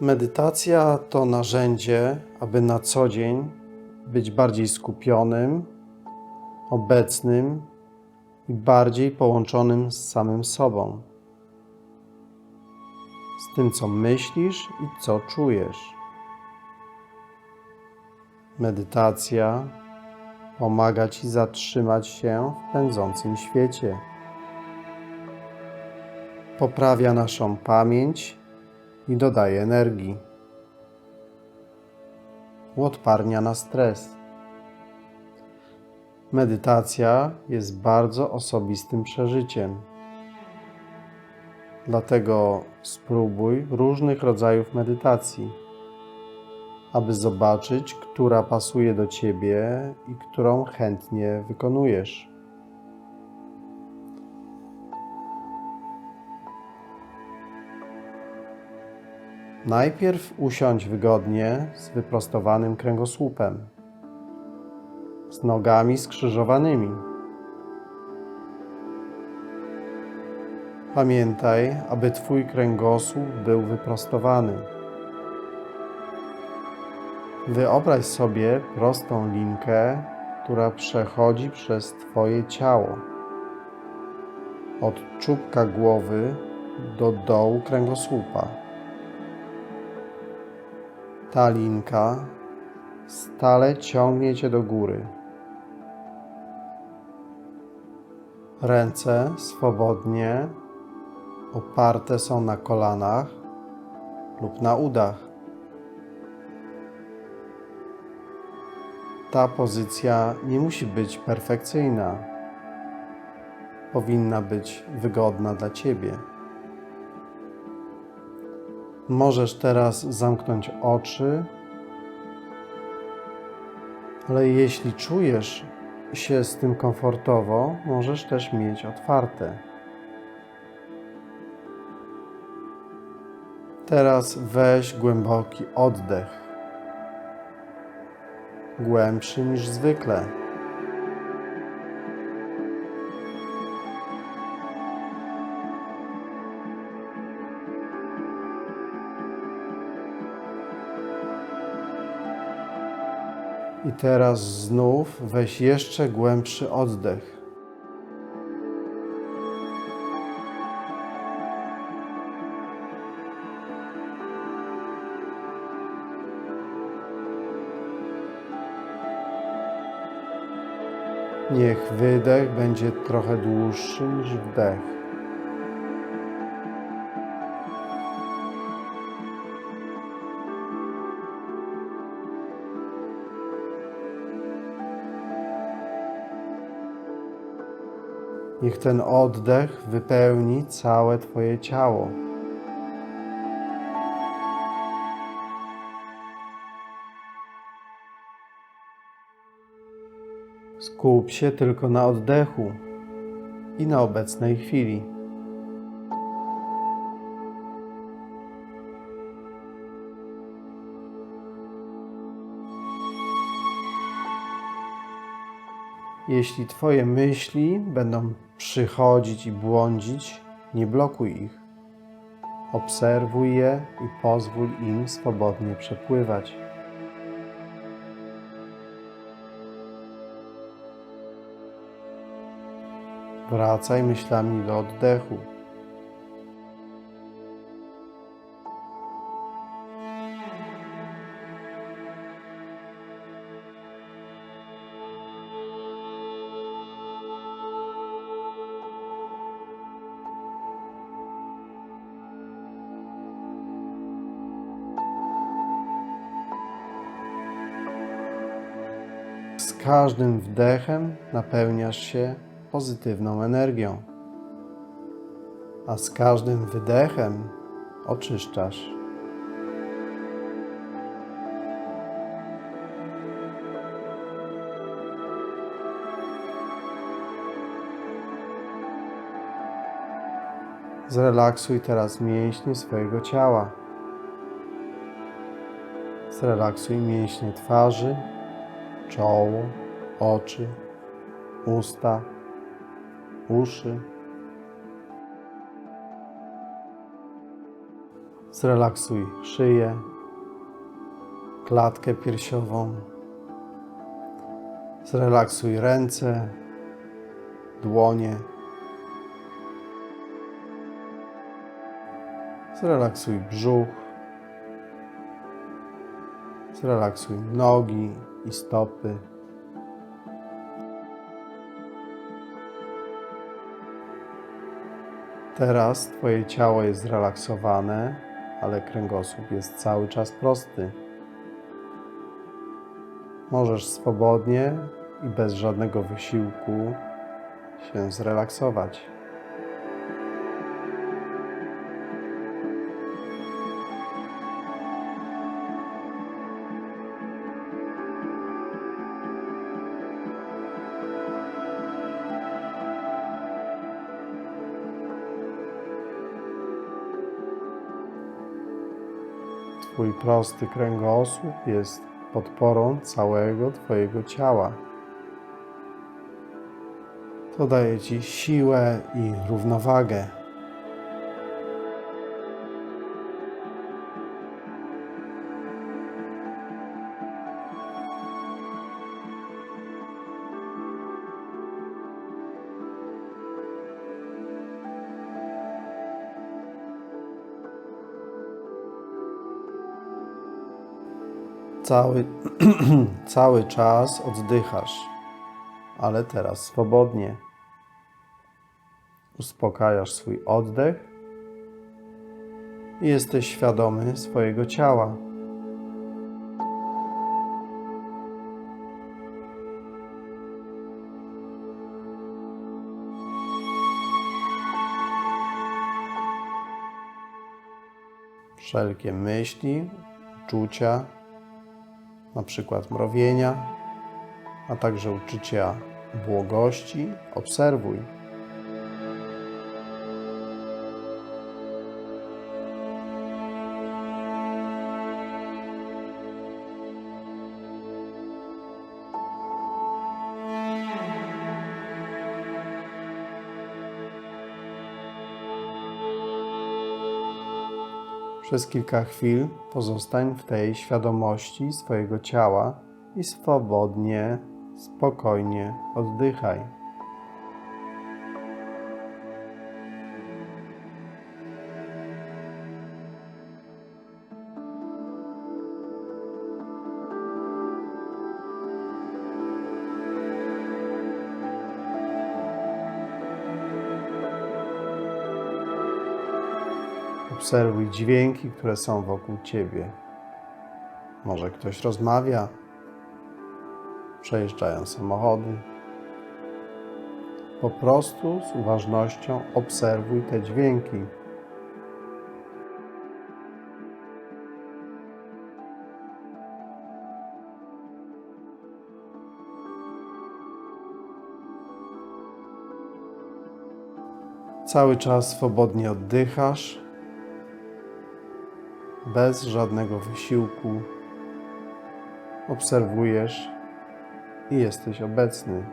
Medytacja to narzędzie, aby na co dzień być bardziej skupionym, obecnym i bardziej połączonym z samym sobą, z tym, co myślisz i co czujesz. Medytacja pomaga Ci zatrzymać się w pędzącym świecie. Poprawia naszą pamięć i dodaje energii. Uodparnia na stres. Medytacja jest bardzo osobistym przeżyciem. Dlatego spróbuj różnych rodzajów medytacji, aby zobaczyć, która pasuje do Ciebie i którą chętnie wykonujesz. Najpierw usiądź wygodnie z wyprostowanym kręgosłupem, z nogami skrzyżowanymi. Pamiętaj, aby Twój kręgosłup był wyprostowany. Wyobraź sobie prostą linkę, która przechodzi przez Twoje ciało. Od czubka głowy do dołu kręgosłupa. Ta linka stale ciągnie Cię do góry. Ręce swobodnie oparte są na kolanach lub na udach. Ta pozycja nie musi być perfekcyjna. Powinna być wygodna dla Ciebie. Możesz teraz zamknąć oczy, ale jeśli czujesz się z tym komfortowo, możesz też mieć otwarte. Teraz weź głęboki oddech, głębszy niż zwykle. I teraz znów weź jeszcze głębszy oddech. Niech wydech będzie trochę dłuższy niż wdech. Niech ten oddech wypełni całe Twoje ciało. Skup się tylko na oddechu i na obecnej chwili. Jeśli Twoje myśli będą przychodzić i błądzić, nie blokuj ich. Obserwuj je i pozwól im swobodnie przepływać. Wracaj myślami do oddechu. Każdym wdechem napełniasz się pozytywną energią, a z każdym wydechem oczyszczasz. Zrelaksuj teraz mięśnie swojego ciała. Zrelaksuj mięśnie twarzy, czoło, oczy, usta, uszy. Zrelaksuj szyję, klatkę piersiową. Zrelaksuj ręce, dłonie. Zrelaksuj brzuch. Zrelaksuj nogi i stopy. Teraz Twoje ciało jest zrelaksowane, ale kręgosłup jest cały czas prosty. Możesz swobodnie i bez żadnego wysiłku się zrelaksować. Twój prosty kręgosłup jest podporą całego Twojego ciała. To daje Ci siłę i równowagę. Cały, cały czas oddychasz, ale teraz swobodnie. Uspokajasz swój oddech i jesteś świadomy swojego ciała. Wszelkie myśli, uczucia, na przykład mrowienia, a także uczucia błogości, obserwuj. Przez kilka chwil pozostań w tej świadomości swojego ciała i swobodnie, spokojnie oddychaj. Obserwuj dźwięki, które są wokół ciebie. Może ktoś rozmawia, przejeżdżają samochody. Po prostu z uważnością obserwuj te dźwięki. Cały czas swobodnie oddychasz bez żadnego wysiłku. Obserwujesz i jesteś obecny.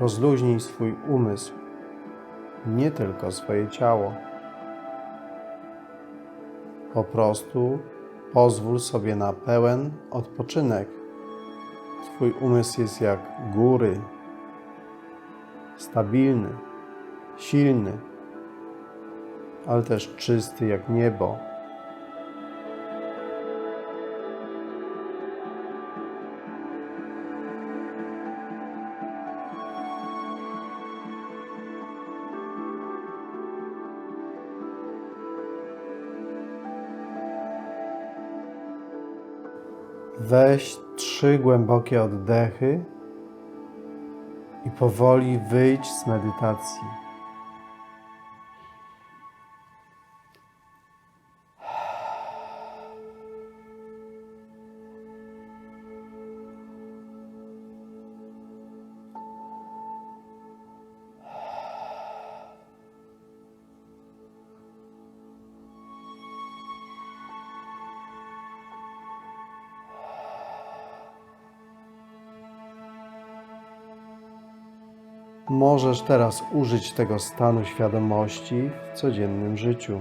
Rozluźnij swój umysł, nie tylko swoje ciało. Po prostu pozwól sobie na pełen odpoczynek. Twój umysł jest jak góry, stabilny, silny, ale też czysty jak niebo. Weź trzy głębokie oddechy i powoli wyjdź z medytacji. Możesz teraz użyć tego stanu świadomości w codziennym życiu.